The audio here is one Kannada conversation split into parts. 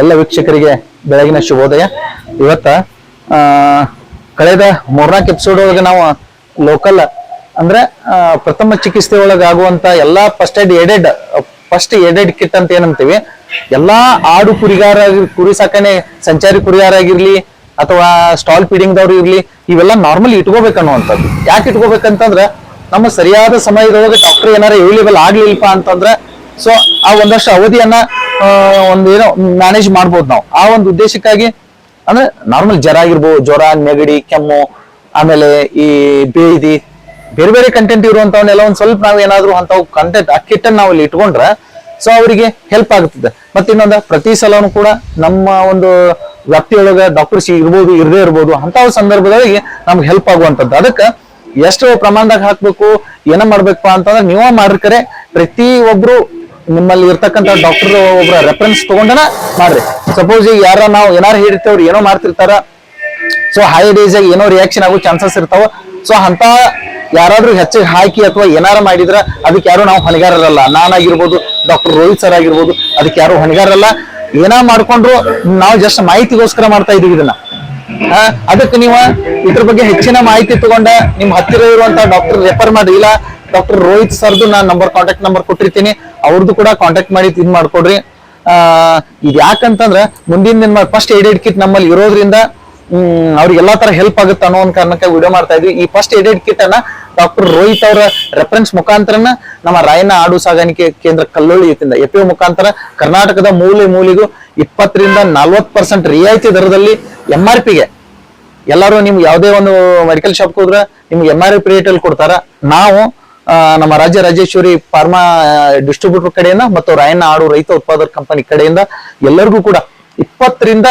ಎಲ್ಲ ವೀಕ್ಷಕರಿಗೆ ಬೆಳಗಿನ ಶುಭೋದಯ. ಇವತ್ತ ಕಳೆದ ಮೂರ್ನಾಲ್ಕು ಎಪಿಸೋಡ್ ಒಳಗೆ ನಾವು ಲೋಕಲ್ ಅಂದ್ರೆ ಪ್ರಥಮ ಚಿಕಿತ್ಸೆ ಒಳಗೆ ಆಗುವಂತ ಎಲ್ಲಾ first aid aided first aided kit ಅಂತ ಏನಂತೀವಿ, ಎಲ್ಲಾ ಆಡು ಕುರಿಗಾರ, ಕುರಿ ಸಾಕಣೆ, ಸಂಚಾರಿ ಕುರಿಗಾರ ಆಗಿರ್ಲಿ, ಅಥವಾ ಸ್ಟಾಲ್ ಫೀಡಿಂಗ್ ದವ್ರು ಇರ್ಲಿ, ಇವೆಲ್ಲ ನಾರ್ಮಲ್ ಇಟ್ಕೋಬೇಕನ್ನುವಂಥದ್ದು ಯಾಕೆ ಇಟ್ಕೋಬೇಕಂತಂದ್ರೆ, ನಮ್ಮ ಸರಿಯಾದ ಸಮಯದೊಳಗೆ ಡಾಕ್ಟರ್ ಏನಾರ ಅವೈಲೇಬಲ್ ಆಗ್ಲಿಲ್ಪ ಅಂತಂದ್ರೆ ಸೊ ಆ ಒಂದಷ್ಟು ಅವಧಿಯನ್ನ ಒಂದು ಏನೋ ಮ್ಯಾನೇಜ್ ಮಾಡ್ಬೋದು ನಾವು. ಆ ಒಂದು ಉದ್ದೇಶಕ್ಕಾಗಿ, ಅಂದ್ರೆ ನಾರ್ಮಲ್ ಜ್ವರ ಆಗಿರ್ಬೋದು, ಜ್ವರ, ನೆಗಡಿ, ಕೆಮ್ಮು, ಆಮೇಲೆ ಈ ಬೇದಿ, ಬೇರೆ ಬೇರೆ ಕಂಟೆಂಟ್ ಇರುವಂತವನ್ನೆಲ್ಲ ಒಂದ್ ಸ್ವಲ್ಪ ನಾವು ಏನಾದ್ರು ಅಂತ ಕಂಟೆಂಟ್ ಆ ಕಿಟ್ ನಾವು ಇಲ್ಲಿ ಇಟ್ಕೊಂಡ್ರೆ ಸೊ ಅವರಿಗೆ ಹೆಲ್ಪ್ ಆಗುತ್ತದೆ. ಮತ್ತೆ ಇನ್ನೊಂದು, ಪ್ರತಿ ಸಲನು ಕೂಡ ನಮ್ಮ ಒಂದು ವ್ಯಾಪ್ತಿಯೊಳಗ ಡಾಕ್ಟರ್ಸ್ ಇರ್ಬೋದು, ಇರದೇ ಇರ್ಬೋದು ಅಂತ ಸಂದರ್ಭದೊಳಗೆ ನಮ್ಗೆ ಹೆಲ್ಪ್ ಆಗುವಂತದ್ದು ಅದಕ್ಕೆ ಎಷ್ಟು ಪ್ರಮಾಣದಾಗ ಹಾಕ್ಬೇಕು, ಏನ ಮಾಡ್ಬೇಕಪ್ಪ ಅಂತಂದ್ರೆ ನೀವ ಮಾಡ್ಕರೆ ಪ್ರತಿ ಒಬ್ರು ನಿಮ್ಮಲ್ಲಿ ಇರ್ತಕ್ಕಂಥ ಡಾಕ್ಟರ್ ಒಬ್ಬರ ರೆಫರೆನ್ಸ್ ತಗೊಂಡನ ಮಾಡ್ರಿ. ಸಪೋಸ್ ಈಗ ಯಾರ ನಾವು ಏನಾರ ಹೇಳಿರ್ತೇವ್ರಿ, ಏನೋ ಮಾಡ್ತಿರ್ತಾರ. ಸೊ ಹೈ ಡೇಸ್ ಏನೋ ರಿಯಾಕ್ಷನ್ ಆಗೋ ಚಾನ್ಸಸ್ ಇರ್ತಾವ. ಸೊ ಅಂತ ಯಾರಾದ್ರೂ ಹೆಚ್ಚಿಗೆ ಹಾಕಿ ಅಥವಾ ಏನಾರ ಮಾಡಿದ್ರ ಅದಕ್ಕೆ ಯಾರು ನಾವು ಹೊಣೆಗಾರರಲ್ಲ. ನಾನಾಗಿರ್ಬೋದು ಡಾಕ್ಟರ್ ರೋಹಿತ್ ಸರ್ ಆಗಿರ್ಬೋದು, ಅದಕ್ಕೆ ಯಾರು ಹೊಣೆಗಾರರಲ್ಲ. ಏನ ಮಾಡ್ಕೊಂಡ್ರು ನಾವು ಜಸ್ಟ್ ಮಾಹಿತಿಗೋಸ್ಕರ ಮಾಡ್ತಾ ಇದೀವಿ ಇದನ್ನ. ಅದಕ್ಕೆ ನೀವು ಇದ್ರ ಬಗ್ಗೆ ಹೆಚ್ಚಿನ ಮಾಹಿತಿ ತಗೊಂಡ ನಿಮ್ ಹತ್ತಿರ ಇರುವಂತ ಡಾಕ್ಟರ್ ರೆಫರ್ ಮಾಡಿ ಇಲ್ಲ ಡಾಕ್ಟರ್ ರೋಹಿತ್ ಸರ್ದು ನಾನು ನಂಬರ್ ಕಾಂಟ್ಯಾಕ್ಟ್ ನಂಬರ್ ಕೊಟ್ಟಿರ್ತೀನಿ. ಅವ್ರದ್ದು ಕೂಡ ಕಾಂಟ್ಯಾಕ್ಟ್ ಮಾಡಿ ಇದ್ ಮಾಡ್ಕೊಡ್ರಿ. ಇದು ಯಾಕಂತಂದ್ರ ಮುಂದಿನ ದಿನ ಫಸ್ಟ್ ಏಡೆಡ್ ಕಿಟ್ ನಮ್ಮಲ್ಲಿ ಇರೋದ್ರಿಂದ ಅವ್ರಿಗೆ ಎಲ್ಲಾ ತರ ಹೆಲ್ಪ್ ಆಗುತ್ತೆ ಅನ್ನೋ ಒಂದು ಕಾರಣಕ್ಕೆ ವಿಡಿಯೋ ಮಾಡ್ತಾ ಇದ್ವಿ. ಈ ಫಸ್ಟ್ ಏಡೆಡ್ ಕಿಟ್ ಅನ್ನ ಡಾಕ್ಟರ್ ರೋಹಿತ್ ಅವರ ರೆಫರೆನ್ಸ್ ಮುಖಾಂತರನ ನಮ್ಮ ರಾಯನ ಆಡು ಸಾಗಾಣಿಕೆ ಕೇಂದ್ರ ಕಲ್ಲೋಳಿ ಇತ್ತಿಂದ ಎಫ್ ಮುಖಾಂತರ ಕರ್ನಾಟಕದ ಮೂಲೆ ಮೂಲಿಗೂ ಇಪ್ಪತ್ತರಿಂದ ನಲ್ವತ್ ಪರ್ಸೆಂಟ್ ರಿಯಾಯಿತಿ ದರದಲ್ಲಿ ಎಂ ಆರ್ ಪಿಗೆ ಎಲ್ಲರೂ ನಿಮ್ಗೆ ಯಾವುದೇ ಒಂದು ಮೆಡಿಕಲ್ ಶಾಪ್ ಹೋದ್ರೆ ನಿಮ್ಗೆ ಎಂ ಆರ್ ಪಿ ರೇಟ್ ಅಲ್ಲಿ ಕೊಡ್ತಾರ. ನಾವು ನಮ್ಮ ರಾಜ್ಯ ರಾಜೇಶ್ವರಿ ಫಾರ್ಮಾ ಡಿಸ್ಟ್ರಿಬ್ಯೂಟರ್ ಕಡೆಯಿಂದ ಮತ್ತು ರಾಯಣ್ಣ ಆಡು ರೈತ ಉತ್ಪಾದಕ ಕಂಪನಿ ಕಡೆಯಿಂದ ಎಲ್ಲರಿಗೂ ಕೂಡ ಇಪ್ಪತ್ತರಿಂದ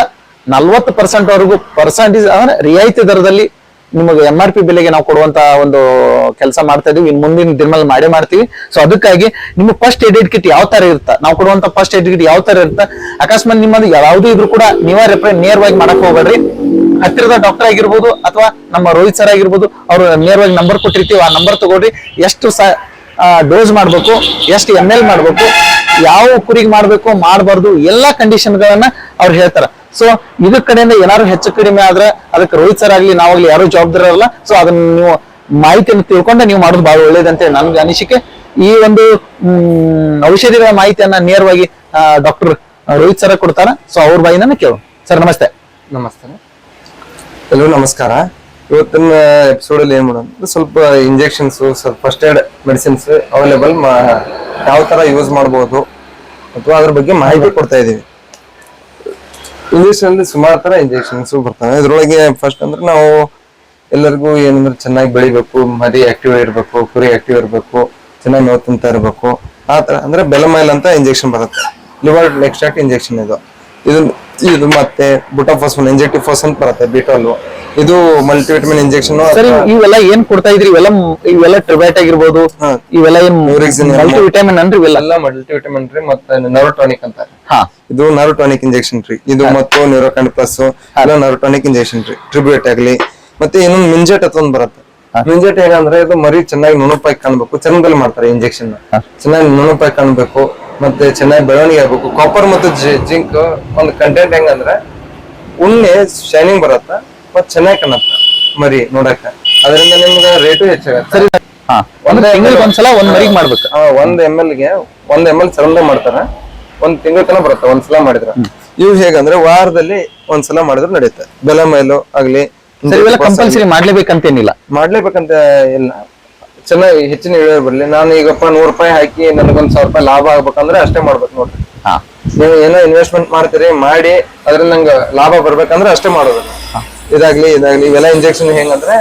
ನಲ್ವತ್ತು ಪರ್ಸೆಂಟ್ ವರೆಗೂ ಪರ್ಸೆಂಟೇಜ್ ಅಂದ್ರೆ ರಿಯಾಯಿತಿ ದರದಲ್ಲಿ ನಿಮಗೆ ಎಂ ಆರ್ ಪಿ ಬೆಲೆಗೆ ನಾವು ಕೊಡುವಂತ ಒಂದು ಕೆಲಸ ಮಾಡ್ತಾ ಇದೀವಿ. ಇನ್ನು ಮುಂದಿನ ದಿನದಲ್ಲಿ ಮಾಡೇ ಮಾಡ್ತೀವಿ. ಸೊ ಅದಕ್ಕಾಗಿ ನಿಮ್ಮ ಫಸ್ಟ್ ಎಡಿಟ್ ಕಿಟ್ ಯಾವ ತರ ಇರುತ್ತೆ? ನಾವು ಕೊಡುವಂತ ಫಸ್ಟ್ ಎಡಿಟ್ ಕಿಟ್ ಯಾವ ತರ ಇರುತ್ತೆ? ಅಕಸ್ಮಾತ್ ನಿಮ್ಮದು ಯಾವುದೇ ಇದ್ರು ಕೂಡ ನೀವೇ ರೆಪ್ರೆ ನೇರವಾಗಿ ಮಾಡಕ್ ಹೋಗ್ಬೇಡ್ರಿ. ಹತ್ತಿರದ ಡಾಕ್ಟರ್ ಆಗಿರ್ಬೋದು ಅಥವಾ ನಮ್ಮ ರೋಹಿತ್ ಸರ್ ಆಗಿರ್ಬೋದು, ಅವರು ನೇರವಾಗಿ ನಂಬರ್ ಕೊಟ್ಟಿರ್ತೀವಿ, ಆ ನಂಬರ್ ತಗೊಳ್ರಿ. ಎಷ್ಟು ಸ ಡೋಸ್ ಮಾಡ್ಬೇಕು, ಎಷ್ಟು ಎಂ ಎಲ್ ಮಾಡ್ಬೇಕು, ಯಾವ ಕುರಿಗೆ ಮಾಡಬೇಕು, ಮಾಡಬಾರ್ದು, ಎಲ್ಲಾ ಕಂಡೀಷನ್ಗಳನ್ನ ಅವ್ರು ಹೇಳ್ತಾರ. ಸೊ ಇದ್ರ ಕಡೆಯಿಂದ ಏನಾದ್ರು ಹೆಚ್ಚು ಕಡಿಮೆ ಆದ್ರೆ ಅದಕ್ಕೆ ರೋಹಿತ್ ಸರ್ ಆಗ್ಲಿ ನಾವಾಗ್ಲಿ ಯಾರು ಜವಾಬ್ದಾರಲ್ಲ ಸೊ ಅದನ್ನ ನೀವು ಮಾಹಿತಿಯನ್ನು ತಿಳ್ಕೊಂಡೆ ನೀವು ಮಾಡೋದು ಬಹಳ ಒಳ್ಳೇದಂತೆ ನನ್ಗೆ ಅನಿಸಿಕೆ. ಈ ಒಂದು ಔಷಧಿಗಳ ಮಾಹಿತಿಯನ್ನ ನೇರವಾಗಿ ಡಾಕ್ಟರ್ ರೋಹಿತ್ ಸರ್ ಕೊಡ್ತಾರ. ಸೊ ಅವ್ರ ಬಾಯಿನ ಕೇಳು ಸರ್ ನಮಸ್ತೆ. ನಮಸ್ತೆ. ಎಲ್ಲರೂ ನಮಸ್ಕಾರ. ಇವತ್ತಿನ ಎಪಿಸೋಡ್ ಅಲ್ಲಿ ಏನ್ ಮಾಡೋಣ ಸ್ವಲ್ಪ ಇಂಜೆಕ್ಷನ್ಸ್ ಸ್ವಲ್ಪ ಫಸ್ಟ್ ಏಡ್ ಮೆಡಿಸಿನ್ಸ್ ಅವೈಲೇಬಲ್ ಯಾವ ತರ ಯೂಸ್ ಮಾಡಬಹುದು ಅಥವಾ ಅದ್ರ ಬಗ್ಗೆ ಮಾಹಿತಿ ಕೊಡ್ತಾ ಇದೀವಿ ಇಂಜೆಕ್ಷನ್ ಸುಮಾರು ತರ ಇಂಜೆಕ್ಷನ್ಸ್ ಬರ್ತವೆ. ಇದ್ರೊಳಗೆ ಫಸ್ಟ್ ಅಂದ್ರೆ ನಾವು ಎಲ್ಲರಿಗೂ ಏನಂದ್ರೆ ಚೆನ್ನಾಗಿ ಬೆಳಿಬೇಕು, ಮರಿ ಆಕ್ಟಿವ್ ಇರಬೇಕು ಕುರಿ ಆಕ್ಟಿವ್ ಇರಬೇಕು, ಚೆನ್ನಾಗಿ ನೋವು ತಿಂತ ಇರಬೇಕು. ಆ ತರ ಅಂದ್ರೆ ಬೆಲಮೈಲ್ ಅಂತ ಇಂಜೆಕ್ಷನ್ ಬರುತ್ತೆ. ಲಿವರ್ ಎಕ್ಸ್ಟ್ರಾಕ್ಟ್ ಇಂಜೆಕ್ಷನ್ ಇದು. ಇದು ಇದು ಮತ್ತೆ ಬುಟಾಫಾಸ್ಫನ್ ಇಂಜೆಕ್ಟಿವ್ ಫಾಸ್ ಅಂತ ಬರುತ್ತೆ ಬಿಟೋಲ್. ಇದು ಮಲ್ಟಿವಿಟಮಿನ್ ಇಂಜೆಕ್ಷನ್ ಸರಿ ಇವೆಲ್ಲ ಏನ್ ಕೊಡ್ತಾ ಇದ್ರಿ? ಇವೆಲ್ಲ ಇವೆಲ್ಲ ಟ್ರಿಬ್ಯಾಟ್ ಆಗಿರ್ಬೋದು. ಇವೆಲ್ಲ ಏನ್ ಮಲ್ಟಿವಿಟಮಿನ್ ಮಲ್ಟಿ ವಿಟಮಿನ್ ಅನ್ರಿ ಇವೆಲ್ಲ? ಎಲ್ಲ ಮಲ್ಟಿವಿಟಮಿನ್ ರೀ ಮತ್ತೆ ನೆರೋಟಾನಿಕ್ ಅಂತ. ಹಾ. ಇದು ನೆರೋಟಾನಿಕ್ ಇಂಜೆಕ್ಷನ್ ರೀ. ಇದು ಮತ್ತು ನ್ಯೂರೋಕಾನ್ ಪ್ಲಸ್ ಎಲ್ಲ ನೆರೋಟಾನಿಕ್ ಇಂಜೆಕ್ಷನ್ ರೀ. ಟ್ರಿಬ್ಯೂಟ್ ಆಗ್ಲಿ. ಮತ್ತೆ ಇನ್ನೊಂದು ಮಿಂಜೆಟ್ ಅಂತ ಒಂದ್ ಬರುತ್ತೆ. ಮಿಂಜೆಟ್ ಏನಂದ್ರೆ ಇದು ಮರಿ ಚೆನ್ನಾಗಿ ನುಣುಪಾಗಿ ಕಾಣ್ಬೇಕು. ಚರ್ಮದಲ್ಲಿ ಮಾಡ್ತಾರೆ ಇಂಜೆಕ್ಷನ್ ಚೆನ್ನಾಗಿ ನುಣುಪಾಗಿ ಕಾಣ್ಬೇಕು. ಮತ್ತೆ ಚೆನ್ನಾಗಿ ಬೆಳವಣಿಗೆ ಆಗ್ಬೇಕು. ಕಾಪರ್ ಮತ್ತು ಜಿಂಕ್ ಒಂದು ಕಂಟೆಂಟ್ ಹೆಂಗಂದ್ರೆ ಉಣ್ಣೆ ಶೈನಿಂಗ್ ಬರತ್ತ ಮತ್ತೆ ಚೆನ್ನಾಗಿ ಕಾಣತ್ತ ಮರಿ ನೋಡಕ್ಕ. ಅದರಿಂದ ನಿಮ್ಗೆ ರೇಟು ಹೆಚ್ಚಾಗತ್ತೆ. ಸರಿ. ಹಾ. ಒಂದ್ ಒಂದೇ ತಿಂಗಳಿಗೆ ಒಂದ್ಸಲ ಒಂದ್ ಮರಿಗೆ ಮಾಡ್ಬೇಕು. ಆ, ಒಂದ್ ಎಂ ಎಲ್ಗೆ ಒಂದ್ ಎಂ ಎಲ್ ಚರಂದ ಮಾಡ್ತಾರ. ಒಂದ್ ತಿಂಗಳ ತನಕ ಬರುತ್ತೆ ಒಂದ್ಸಲ ಮಾಡಿದ್ರ. ಇವು ಹೇಗಂದ್ರೆ ವಾರದಲ್ಲಿ ಒಂದ್ಸಲ ಮಾಡಿದ್ರೆ ನಡೆಯುತ್ತೆ ಬೆಲೆ ಮೈಲು ಆಗ್ಲಿ ಕಂಪಲ್ಸರಿ ಮಾಡ್ಲೇಬೇಕಂತೇನಿಲ್ಲ. ಮಾಡ್ಲೇಬೇಕಂತ ಇಲ್ಲ. ಚೆನ್ನಾಗಿ ಹೆಚ್ಚಿನ ಇಳುವರಿ ಬರ್ಲಿ. ನಾನು ಈಗಪ್ಪ ನೂರ್ ರೂಪಾಯಿ ಹಾಕಿ ನನಗೊಂದ್ ಸಾವಿರ ರೂಪಾಯಿ ಲಾಭ ಆಗ್ಬೇಕಂದ್ರೆ ಅಷ್ಟೇ ಮಾಡ್ಬೇಕು ನೋಡ್ರಿ. ಹಾ. ನೀವು ಏನೋ ಇನ್ವೆಸ್ಟ್ಮೆಂಟ್ ಮಾಡ್ತೀರಿ ಮಾಡಿ ಅದ್ರಿಂದ ನಂಗೆ ಲಾಭ ಬರ್ಬೇಕಂದ್ರೆ ಅಷ್ಟೇ ಮಾಡೋದು. ಇದಾಗ್ಲಿ ಇದಾಗ್ಲಿ. ಇವೆಲ್ಲ ಇಂಜೆಕ್ಷನ್ ಹೆಂಗಂದ್ರೆ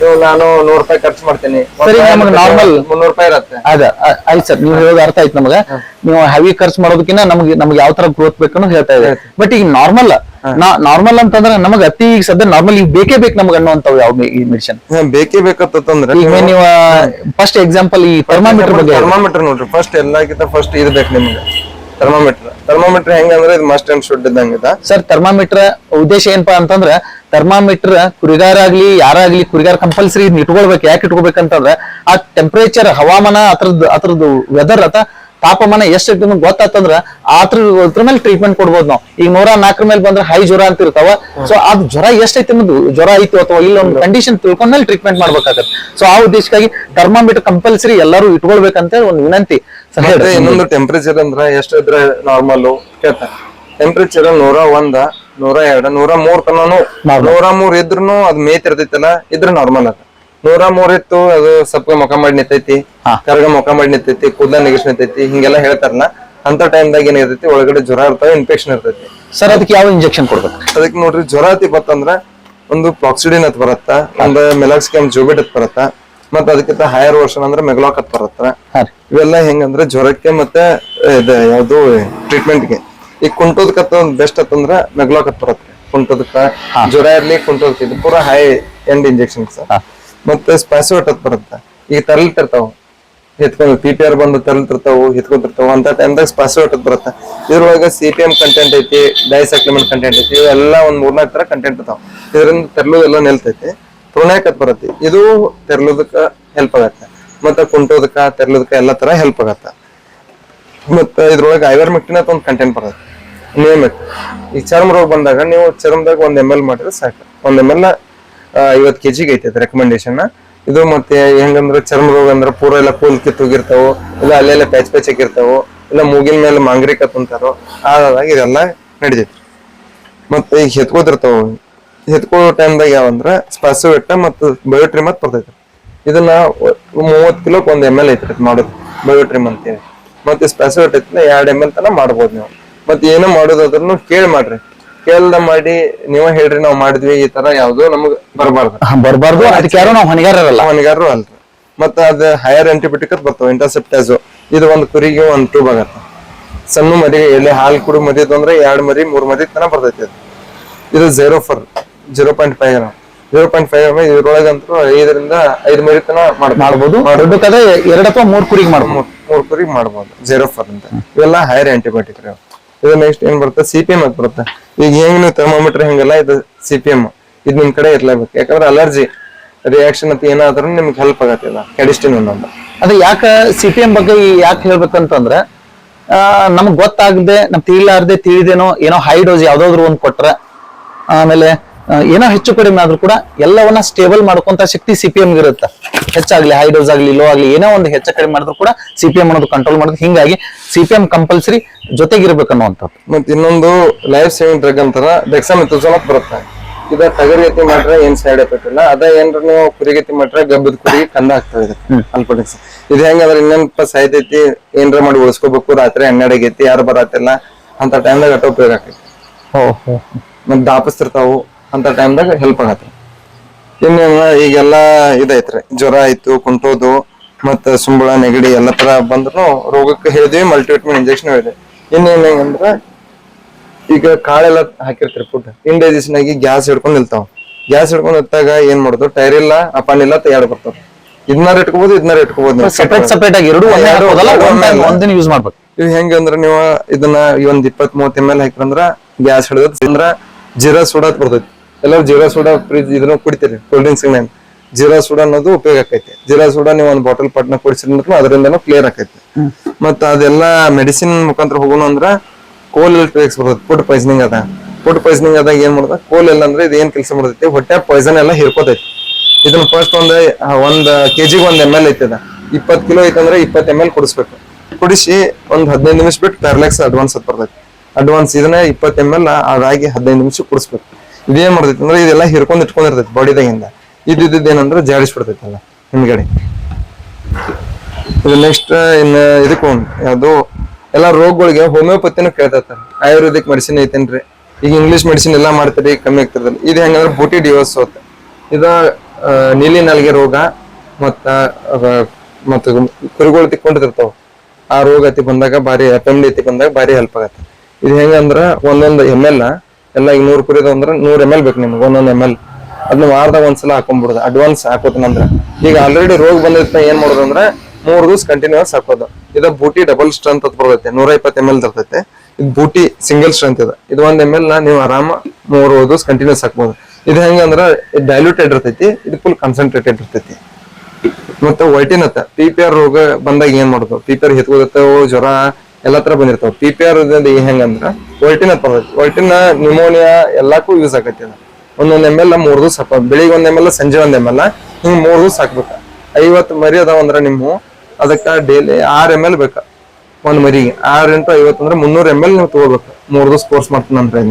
ನೀವು ನಾನು ನೂರ್ ರೂಪಾಯಿ ಖರ್ಚು ಮಾಡ್ತೀನಿ. ಸರಿ, ರೂಪಾಯಿ ನಮ್ಗೆ ಮತ್ತೆ normal- ಮುನ್ನೂರ್ ರೂಪಾಯಿ ಇರತ್ತೆ. ಅದ ಆಯ್ತು ಸರ್. ನೀವು ಹೇಳೋದು ಅರ್ಥ ಆಯ್ತು ನಮಗೆ. ನೀವು ಹೆವಿ ಖರ್ಚು ಮಾಡೋದಕ್ಕಿಂತ ನಮ್ಗೆ ನಮ್ಗೆ ಯಾವ ತರ ಗ್ರೋತ್ ಬೇಕನ್ನೋ ಹೇಳ್ತಾ ಇದೆ ಬಟ್ ಈಗ ನಾರ್ಮಲ್ ನಾರ್ಮಲ್ ಅಂತಂದ್ರೆ ನಮಗ್ ಅತಿ ಈಗ ಸದ್ಯ ನಾರ್ಮಲ್ ಈಗ ಬೇಕೇ ಬೇಕು ನಮ್ಗೆ ಅನ್ನುವಂತವ್ ಯಾವ ಈ ಮೆಡಿಸಿನ್ ಬೇಕೇ ಬೇಕಂತಂದ್ರೆ ಈಗ ನೀವು ಫಸ್ಟ್ ಎಕ್ಸಾಂಪಲ್ ಈ ಥರ್ಮಾಮೀಟರ್ ಬಗ್ಗೆ. ಥರ್ಮಾಮೀಟರ್ ನೋಡ್ರಿ ಫಸ್ಟ್ ಎಲ್ಲಕ್ಕಿಂತ ಫಸ್ಟ್ ಇದು ಬೇಕು ನಿಮ್ಗೆ. ಥರ್ಮಾಮೀಟರ್ ಥರ್ಮಾಮೀಟರ್ ಹೆಂಗಂದ್ರೆ ಇದು ಮಸ್ಟ್ ಅಂಡ್ ಶುಡ್ ಇದ್ದಂಗೆ ಸರ್ ಥರ್ಮಾಮೀಟರ್ ಉದ್ದೇಶ ಏನಪ್ಪಾ ಅಂತಂದ್ರೆ ಥರ್ಮಾಮೀಟರ್ ಕುರಿಗಾರ ಆಗ್ಲಿ ಯಾರಾಗ್ಲಿ ಕುರಿಗಾರ ಕಂಪಲ್ಸರಿ ಇಟ್ಕೊಳ್ಬೇಕು ಯಾಕೆ ಇಟ್ಕೋಬೇಕಂತಂದ್ರೆ ಆ ಟೆಂಪರೇಚರ್ ಹವಾಮಾನ ಅದ್ರದ್ದು ಅದ್ರದ್ದು ವೆದರ್ ಅಥ ತಾಪಮಾನ ಎಷ್ಟು ಗೊತ್ತಾತಂದ್ರ ಆತ್ರ ಅದ್ರ ಮೇಲೆ ಟ್ರೀಟ್ಮೆಂಟ್ ಕೊಡ್ಬೋದು ನಾವು. ಈಗ ನೂರ ನಾಲ್ಕರ ಮೇಲೆ ಬಂದ್ರೆ ಹೈ ಜ್ವರ ಅಂತ ಇರ್ತಾವ. ಸೊ ಅದ್ ಜ್ವರ ಎಷ್ಟೈತಿ ಅನ್ನೋದು ಜ್ವರ ಐತಿ ಅಥವಾ ಇಲ್ಲ ಒಂದು ಕಂಡೀಷನ್ ತಿಳ್ಕೊಂಡ್ಮೇಲೆ ಟ್ರೀಟ್ಮೆಂಟ್ ಮಾಡ್ಬೇಕಾಗತ್ತೆ. ಸೊ ಆ ಉದ್ದೇಶಕ್ಕಾಗಿ ಥರ್ಮಾಮೀಟರ್ ಕಂಪಲ್ಸರಿ ಎಲ್ಲರೂ ಇಟ್ಕೊಳ್ಬೇಕಂತ ಒಂದು ವಿನಂತಿ. ಇನ್ನೊಂದು ಟೆಂಪರೇಚರ್ ಅಂದ್ರ ಎಷ್ಟು ಇದ್ರೆ ನಾರ್ಮಲ್ ಕೇಳ್ತಾರೆ ಟೆಂಪರೇಚರ್ ನೂರ ಒಂದ ನೂರ ಎರಡ ನೂರ ಮೂರ್ ತನೂ ನೂರ ಮೂರ್ ಇದ್ರು ಅದ್ ಮೇತಿರ್ತೈತಲ್ಲ ಇದ್ರ ನಾರ್ಮಲ್ ಅದ. ನೂರ ಮೂರ್ ಇತ್ತು ಅದು ಸಪ್ಪ ಮುಖ ಮಾಡಿ ನಿಂತೈತಿ. ಕರ್ಗ ಮುಖ ಮಾಡಿ ನಿಂತೈತಿ ಕೂದಲ ನೆಗೆಸ್ ನಿಂತೈತಿ ಹಿಂಗೆಲ್ಲ ಹೇಳ್ತಾರನ ಅಂತ ಟೈಮ್ದಾಗ ಏನಿರ್ತೈತಿ ಒಳಗಡೆ ಜ್ವರ ಇರ್ತಾವ ಇನ್ಫೆಕ್ಷನ್ ಇರ್ತೈತಿ. ಸರ್ ಅದಕ್ಕೆ ಯಾವ ಇಂಜೆಕ್ಷನ್ ಕೊಡ್ಬೇಕು? ಅದಕ್ಕೆ ನೋಡ್ರಿ ಜ್ವರ ಅತಿ ಬತ್ತಂದ್ರ ಒಂದು ಪ್ಲಾಕ್ಸಿಡಿನ್ ಅತ್ ಬರತ್ತ ಒಂದು ಮೆಲಾಕ್ಸಿಕಮ್ ಜೋಬಿಟ್ ಅತ್ ಬರತ್ತ ಮತ್ತ ಅದಕ್ಕಿಂತ ಹೈಯರ್ ವರ್ಷನ್ ಅಂದ್ರೆ ಮೆಗ್ಲಾಕ್ ಅತ್ ಬರತ್ತ. ಇವೆಲ್ಲ ಹೆಂಗಂದ್ರೆ ಜ್ವರಕ್ಕೆ ಮತ್ತೆ ಇದು ಯಾವ್ದು ಟ್ರೀಟ್ಮೆಂಟ್ಗೆ ಈಗ ಕುಂಟೋದಕ್ಕ ಬೆಸ್ಟ್ ಅತ್ತಂದ್ರ ಮೆಗ್ಲಾಕ್ ಬರತ್ತೆ. ಕುಂಟೋದಕ್ಕ ಜ್ವರ ಇರ್ಲಿ ಕುಂಟೋದಕ್ಕೆ ಇದು ಪೂರಾ ಹೈ ಎಂಡ್ ಇಂಜೆಕ್ಷನ್ ಹಾ. ಮತ್ತೆ ಸ್ಪಾಸೋಟ್ ಅಂತ ಬರುತ್ತೆ. ಈಗ ತರಲ್ತಿರ್ತಾವ ಎತ್ಕೊಂಡು ಪಿ ಪಿ ಆರ್ ಬಂದು ತರಲ್ತಿರ್ತಾವು ಎತ್ಕೊಂತಿರ್ತಾವ ಅಂತ ಟೈಮ್ದಾಗ ಸ್ಪಾಸೋಟ್ ಅಂತ ಬರುತ್ತೆ. ಇದ್ರೊಳಗೆ ಸಿ ಪಿ ಎಂ ಕಂಟೆಂಟ್ ಐತಿ ಡೈಸಕ್ಲಿಮೆಂಟ್ ಕಂಟೆಂಟ್ ಐತಿ, ಇವೆಲ್ಲ ಒಂದ್ ಮೂರ್ನಾಲ್ಕು ತರ ಕಂಟೆಂಟ್ ಇರ್ತಾವ. ಇದರಿಂದ ತೆರಲೋದೆಲ್ಲ ನಿಲ್ತೈತಿ. ಪ್ರೋನಾಕ್ ಬರುತ್ತೆ. ಇದು ತೆರಲೋದಕ್ಕ ಹೆಲ್ಪ್ ಆಗತ್ತೆ. ಮತ್ತೆ ಕುಂಟೋದಕ್ಕ, ತೆರಲೋದಕ್ಕ ಎಲ್ಲಾ ತರ ಹೆಲ್ಪ್ ಆಗತ್ತೆ. ಮತ್ತ ಇದ್ರೊಳಗೆ ಐವರ್ಮೆಕ್ಟಿನ್ ಅಂತ ಒಂದು ಕಂಟೆಂಟ್ ಬರುತ್ತೆ. ನಿಯಮಿತ. ಈ ಚರ್ಮ ರೋಗ ಬಂದಾಗ ನೀವು ಚರ್ಮದಾಗ ಒಂದ್ ಎಂ ಎಲ್ ಮಾಡಿದ್ರೆ ಸಾಕು. ಒಂದ್ ಎಂ ಎಲ್ ಐವತ್ ಕೆಜಿಗೆ ಐತೆ ರೆಕಮೆಂಡೇಶನ್ ಇದು ಮತ್ತೆ ಹೆಂಗಂದ್ರೆ ಚರ್ಮ ರೋಗ ಅಂದ್ರೆ ಪೂರ ಎಲ್ಲ ಕೂಲ್ ಕಿತ್ತೋಗಿರ್ತಾವು ಇಲ್ಲ ಅಲ್ಲೆಲ್ಲ ಪ್ಯಾಚ್ ಪ್ಯಾಚ್ ಆಗಿರ್ತಾವೋ, ಇಲ್ಲ ಮೂಗಿನ ಮೇಲೆ ಮಾಂಗ್ರಿ ಕತ್ತಂತಾರೋ ಆದಾಗ ಇದೆಲ್ಲ ನಡಿತೈತಿ ಮತ್ತೆ ಈಗ ಹೆತ್ಕೋತಿರ್ತಾವ ಹೆತ್ಕೋ ಟೈಮ್ದಾಗ ಯಾವಂದ್ರ ಇಟ್ಟ ಮತ್ತು ಬಯೋಟ್ರಿಮ್ ಅಂತ ಬರ್ತೈತಿ. ಇದನ್ನ ಮೂವತ್ತು ಕಿಲೋಕ್ ಒಂದ್ ಎಂ ಎಲ್ ಐತ್ರಿ ಮಾಡೋದು ಬಯೋಟ್ರಿಮ್ ಅಂತೇಳಿ. ಮತ್ತೆ ಸ್ಪಾಸೋವೆಟ್ ಐತಿ ಎರಡು ಎಂ ಎಲ್ ತನ ಮಾಡ್ಬೋದು ನೀವು. ಮತ್ತೆ ಏನೋ ಮಾಡೋದಾದ್ರೂ ಕೇಳಿ ಮಾಡ್ರಿ. ಕೇಳ್ದ ಮಾಡಿ ನೀವ ಹೇಳ್ರಿ ನಾವ್ ಮಾಡಿದ್ವಿ ಈ ತರ ಯಾವ್ದು ನಮಗ್ ಬರಬಾರ್ದು. ಬರಬಾರ್ದು. ಅದಕ್ಕೆ ಯಾರು ನಾವು ಹೊಣೆಗಾರರಲ್ಲ. ಅವನಿಗಾರು ಅಲ್ರಿ ಮತ್ತ ಅದ ಹೈಯರ್ ಆಂಟಿಬಯೋಟಿಕ್ ಬರ್ತಾವ ಇಂಟರ್ಸೆಪ್ಟಾಜು ಇದು ಒಂದು ಕುರಿಗೆ ಒಂದ್ ಟ್ಯೂಬ್ ಆಗತ್ತ. ಸಣ್ಣ ಮರಿ ಎಲ್ಲಿ ಹಾಲು ಕುಡು ಮರಿ ಅಂದ್ರೆ ಎರಡ್ ಮರಿ ಮೂರ್ ಮರಿ ತನ ಬರ್ತೈತಿ ಅದು. ಇದು zero four zero point five gram zero point five gram ಇದ್ರೊಳಗಂತೂ ಐದರಿಂದ ಐದ್ ಮರಿ ತನ ಮಾಡ್ಬೋದು. ಮಾಡಬೇಕಾದ್ರೆ ಎರಡ್ ಅಥವಾ ಮೂರ್ ಕುರಿಗೆ ಮಾಡ್ಬೋದು. ಮೂರ್ ಮೂರ್ ಕುರಿಗೆ ಮಾಡ್ಬೋದು. ಜೀರೋ ಫೋರ್ ಅಂತ. ಇವೆಲ್ಲ ಹೈಯರ್ ಆಂಟಿಬಯೋಟಿಕ್ ರೀ ಅವು. ಇದು ನೆಕ್ಸ್ಟ್ ಏನ್ ಬರುತ್ತೆ? ಸಿ ಪಿ ಎಂ ಅಂತ ಬರುತ್ತೆ. ಈಗ ಹೆಂಗ್ ನೀವು ಥರ್ಮೋಮೀಟರ್ ಹೆಂಗಲ್ಲ, ಇದು ಸಿ ಪಿ ಎಂ ಇದು ನಿಮ್ ಕಡೆ ಇರ್ಲೇಬೇಕು. ಯಾಕಂದ್ರೆ ಅಲರ್ಜಿ ರಿಯಾಕ್ಷನ್ ಅಂತ ಏನಾದ್ರೂ ನಿಮ್ಗೆ ಹೆಲ್ಪ್ ಆಗತ್ತೆ ಇದು. ಕೆಡಿಸ್ಟಿನ್ ಅನ್ನೋದು. ಅದು ಯಾಕ ಸಿ ಪಿ ಎಂ ಬಗ್ಗೆ ಯಾಕೆ ಹೇಳ್ಬೇಕಂತಂದ್ರೆ ನಮ್ಗೆ ಗೊತ್ತಾಗದೆ, ನಮ್ ತಿಳಿಲಾರ್ದೆ ತಿಳಿದೇನೋ ಏನೋ ಹೈ ಡೋಸ್ ಯಾವ್ದಾದ್ರು ಒಂದ್ ಕೊಟ್ರ, ಆಮೇಲೆ ಏನೋ ಹೆಚ್ಚು ಕಡಿಮೆ ಆದ್ರೂ ಕೂಡ ಎಲ್ಲವನ್ನ ಸ್ಟೇಬಲ್ ಮಾಡ್ಕೊಂತ ಶಕ್ತಿ ಸಿ ಪಿ ಎಂ ಇರುತ್ತೆ. ಹೆಚ್ಚಾಗ್ಲಿ ಹೈ ಡೋಸ್ ಆಗ್ಲಿ ಲೋ ಆಗ್ಲಿ ಏನೋ ಒಂದು ಹೆಚ್ಚು ಕಡಿಮೆ ಮಾಡಿದ್ರು ಕೂಡ ಸಿ ಪಿ ಎಂ ಅನ್ನೋದು ಕಂಟ್ರೋಲ್ ಮಾಡೋದು. ಹಿಂಗಾಗಿ ಸಿ ಪಿ ಎಂ ಕಂಪಲ್ಸರಿ ಜೊತೆಗಿರ್ಬೇಕನ್ನುವಂಥದ್ದು ಮತ್ತೆ ಇನ್ನೊಂದು ಲೈಫ್ ಸೇವಿಂಗ್ ಡ್ರಗ್ ಅಂತಾರ ಡೆಕ್ಸಾಮಿಥೋಸೋಲ್ ಅಂತ ಬರುತ್ತೆ. ಇದ ಟಗರಿಗತಿ ಮಾಡ್ರೆ ಏನ್ ಸೈಡ್ ಎಫೆಕ್ಟ್ ಇಲ್ಲ. ಅದ ಏನ್ರ ನೀವು ಕುರಿಗತಿ ಮಾಡ್ರೆ ಗಬ್ಬದ ಕುರಿಗೆ ಕಂದ ಆಗ್ತದೆ ಇದು ಅಲ್ಪಡೆಕ್ಸ್ ಇದು ಹೆಂಗಂದ್ರೆ ಇನ್ನೊಂದು ಸಾಯ್ತೈತಿ ಏನ್ರ ಮಾಡಿ ಉಳಿಸ್ಕೋಬೇಕು ರಾತ್ರಿ ಹನ್ನೆರಡು ಆಗೈತಿ ಯಾರು ಬರತ್ತಿಲ್ಲ ಅಂತ ಟೈಮ್ದಾಗ ಅಟ ಉಪಯೋಗ ಆಗ್ತೈತಿ ಮತ್ ದಾಪಸ್ತಿರ್ತಾವು. ಅಂತ ಟೈಮ್ದಾಗ ಹೆಲ್ಪ್ ಆಗತ್ತೆ. ಇನ್ನೇನ ಈಗೆಲ್ಲ ಇದೈತ್ರಿ. ಜ್ವರ ಆಯ್ತು ಕುಂಟೋದು ಮತ್ತ ಸುಂಬಳ ನೆಗಡಿ ಎಲ್ಲ ತರ ಬಂದ್ರು ರೋಗಕ್ಕೆ ಹೇಳಿದ್ವಿ ಮಲ್ಟಿವಿಟಮಿನ್ ಇಂಜೆಕ್ಷನ್ ಹೇಳಿದೆ ಇನ್ನೇನ್ ಹೆಂಗಂದ್ರ ಈಗ ಕಾಳೆಲ್ಲ ಹಾಕಿರ್ತೀರಿ ಫುಡ್ ಇಂಡೈಜೆಷನ್ ಆಗಿ ಗ್ಯಾಸ್ ಹಿಡ್ಕೊಂಡು ನಿಲ್ತಾವ. ಗ್ಯಾಸ್ ಹಿಡ್ಕೊಂಡು ನಿಂತಾಗ ಏನ್ ಮಾಡೋದು? ಟೈರ್ ಇಲ್ಲ ಅಪಾನ್ ಇಲ್ಲ ತಯಾರು ಬರ್ತಾವ. ಇದನ್ನಾರ ಇಟ್ಕೋಬಹುದು ಇದನ್ನಾರ ಇಟ್ಕೋಬಹುದು ಸಪ್ರೇಟ್ ಸೆಪರೇಟ್ ಆಗಿ ಎರಡು ಒಂದೇ. ಒಂದಿನ ಯೂಸ್ ಮಾಡ್ಬೇಕು. ಇವ್ ಹೆಂಗಂದ್ರ ನೀವು ಇದನ್ನ ಈ ಒಂದ್ ಇಪ್ಪತ್ ಮೂವತ್ ಎಂ ಎಲ್ ಹಾಕಿರಂದ್ರ ಗ್ಯಾಸ್ ಹಿಡಿದ್ ಅಂದ್ರ ಜೀರಾ ಸುಡತ್ ಬರ್ತೈತಿ ಎಲ್ಲರೂ ಜೀರಾ ಸೋಡಾ ಫ್ರಿಜ್ ಇದನ್ನ ಕುಡಿತೀರಿ ಕೂಲ್ ಡ್ರಿಂಕ್ಸ್ ಜೀರಾ ಸೋಡಾ ಅನ್ನೋದು ಉಪಯೋಗ ಆಕೈತಿ. ಜೀರಾ ಸೋಡಾ ನೀವು ಒಂದು ಬಾಟಲ್ ಪಟ್ನ ಕುಡಿಸಿದ್ರೆ ಅದರಿಂದನೂ ಕ್ಲಿಯರ್ ಆಕೈತಿ. ಮತ್ತ ಅದೆಲ್ಲ ಮೆಡಿಸಿನ್ ಮುಖಾಂತರ ಹೋಗೋಣ ಅಂದ್ರ ಕೋಲ್ ಎಲೆಕ್ಟ್ರಿಕ್ಸ್ ಬರುತ್ತೆ ಫುಡ್ ಪಾಯ್ಸನಿಂಗ್ ಅದ ಫುಡ್ ಪಾಯ್ಸನಿಂಗ್ ಆದಾಗ ಏನ್ ಮಾಡ್ದ? ಕೋಲ್ ಎಲ್ಲ ಅಂದ್ರೆ ಇದು ಏನ್ ಕೆಲಸ ಮಾಡ್ತೈತಿ ಹೊಟ್ಟೆ ಪಾಯ್ಸನ್ ಎಲ್ಲ ಹಿರ್ಕೋತೈತಿ. ಇದನ್ನ ಫಸ್ಟ್ ಒಂದ್ ಒಂದ್ ಕೆಜಿಗೆ ಒಂದ್ ಎಂ ಎಲ್ ಐತದ. ಇಪ್ಪತ್ ಕಿಲೋ ಐತಂದ್ರೆ ಇಪ್ಪತ್ ಎಂ ಎಲ್ ಕುಡಿಸ್ಬೇಕು. ಕುಡಿಸಿ ಒಂದ್ ಹದಿನೈದು ನಿಮಿಷ ಬಿಟ್ಟು ಪ್ಯಾರ್ಲೆಕ್ಸ್ ಅಡ್ವಾನ್ಸ್ ಬರ್ತೈತಿ. ಅಡ್ವಾನ್ಸ್ ಇದನ್ನ ಇಪ್ಪತ್ ಎಂ ಎಲ್ ಅದಾಗಿ ಹದಿನೈದು ನಿಮಿಷ ಕುಡಿಸ್ಬೇಕು. ಇದೇನ್ ಮಾಡ್ತೈತಿ ಅಂದ್ರೆ ಇದೆಲ್ಲ ಹಿರ್ಕೊಂಡ್ ಇಟ್ಕೊಂಡಿರ್ತೈತಿ ಬಾಡಿದಾಗಿಂದ ಇದ್ದಿದ್ದು ಏನಂದ್ರೆ ಜಾಡಿಸ್ಬಿಡ್ತೈತಲ್ಲ ಹಿಂದ್ಗಡೆ. ಇದು ನೆಕ್ಸ್ಟ್ ಇನ್ನ ಇದಕ್ಕೂ ಯಾವ್ದು ಎಲ್ಲ ರೋಗಗಳಿಗೆ ಹೋಮಿಯೋಪತಿನೂ ಕೇಳ್ತಾರೆ ಆಯುರ್ವೇದಿಕ್ ಮೆಡಿಸಿನ್ ಐತೇನ್ರಿ? ಈಗ ಇಂಗ್ಲಿಷ್ ಮೆಡಿಸಿನ್ ಎಲ್ಲ ಮಾಡ್ತೀರಿ, ಕಮ್ಮಿ ಆಗ್ತಿರ್ತಲ್ಲ ಇದು ಹೆಂಗಂದ್ರೆ ಬೂಟಿ ಡಿವರ್ಸ್ ಹೋತ. ಇದು ನೀಲಿ ನಾಲಿಗೆ ರೋಗ ಮತ್ತ ಮತ್ತ ಕುರಿಗಳು ತಿಕ್ಕೊಂಡಿರ್ತಾವ. ಆ ರೋಗ ಅತಿ ಬಂದಾಗ ಬಾರಿ ಎಫ್ ಐತಿ ಬಂದಾಗ ಬಾರಿ ಹೆಲ್ಪ್ ಆಗತ್ತೆ. ಇದು ಹೆಂಗಂದ್ರ ಒಂದೊಂದು ಎಂ ಎಲ್ ಎಲ್ಲ ಈಗ ನೂರು ಕುರಿದ ಅಂದ್ರೆ ನೂರ್ ಎಂ ಎಲ್ ಬೇಕು ನಿಮ್ಗೆ, ಒಂದೊಂದು ಎಂ ಎಲ್ ಅದನ್ನ ವಾರದಾಗ ಒಂದ್ಸಲ ಹಾಕೊಂಡ್ಬಿಡುದು ಅಡ್ವಾನ್ಸ್ ಹಾಕೋತನಂದ್ರೆ ಈಗ ಆಲ್ರೆಡಿ ರೋಗ ಬಂದಿರ್ತ ಏನ್ ಅಂದ್ರೆ ಮೂರು ದಿವಸ ಕಂಟಿನ್ಯೂಸ್ ಹಾಕೋದು. ಇದು ಬೂಟಿ ಡಬಲ್ ಸ್ಟ್ರೆಂತ್ ಅಂತ ಬರ್ತೈತೆ ನೂರ ಇಪ್ಪತ್ತು ಎಂ ಎಲ್ ಇರ್ತೈತೆ ಇದು ಬೂಟಿ ಸಿಂಗಲ್ ಸ್ಟ್ರೆಂತ್ ಇದೆ. ಇದು ಒಂದ್ ಎಂ ಎಲ್ ನೀವು ಆರಾಮ ಮೂರು ದಿವಸ ಕಂಟಿನ್ಯೂಸ್ ಹಾಕ್ಬೋದು. ಇದು ಹೆಂಗಂದ್ರ ಡೈಲ್ಯೂಟೆಡ್ ಇರ್ತೈತಿ, ಇದು ಫುಲ್ ಕಾನ್ಸಂಟ್ರೇಟೆಡ್ ಇರ್ತೈತಿ. ಮತ್ತೆ ವೈಟಿನತ್ತ ಪಿ ಪಿ ಆರ್ ರೋಗ ಬಂದಾಗ ಏನ್ ಮಾಡೋದು? ಪಿ ಪಿ ಆರ್ ಹಿತ್ಕೋದಿರ್ತಾವ ಜ್ವರ ಎಲ್ಲಾ ತರ ಬಂದಿರ್ತಾವ. ಪಿ ಪಿ ಆರ್ ಹೆಂಗಂದ್ರ ಒಲ್ಟಿನ ಬರ್ತೈತಿ ಒಲ್ಟಿನ ನ್ಯೂಮೋನಿಯಾ ಎಲ್ಲಕ್ಕೂ ಯೂಸ್ ಅದು. ಒಂದೊಂದ್ ಎಂ ಎಲ್ ಮೂರ್ ದಿವಸ ಹಾಕೋದು ಬೆಳಿಗ್ಗೆ ಒಂದ್ ಎಂ ಎಲ್ ಸಂಜೆ ಒಂದ್ ಎಂ ಎಲ್ ಹಿಂಗ್ ಮೂರ್ ದಿವಸ ಹಾಕ್ಬೇಕು. ಐವತ್ತು ಮರಿ ಅದಾವ ಅಂದ್ರ ನಿಮ್ಮ ಅದಕ್ಕ ಡೈಲಿ ಆರ್ ಎಂ ಎಲ್ ಬೇಕ. ಒಂದ್ ಮರಿಗೆ. ಆರ್ ಇಂಟು ಐವತ್ತು ಅಂದ್ರೆ ಮುನ್ನೂರ್ ಎಂ ಎಲ್ ನೀವು ತಗೋಬೇಕು. ಮೂರ್ ದಿವಸ ಕೋರ್ಸ್ ಅಂದ್ರೆ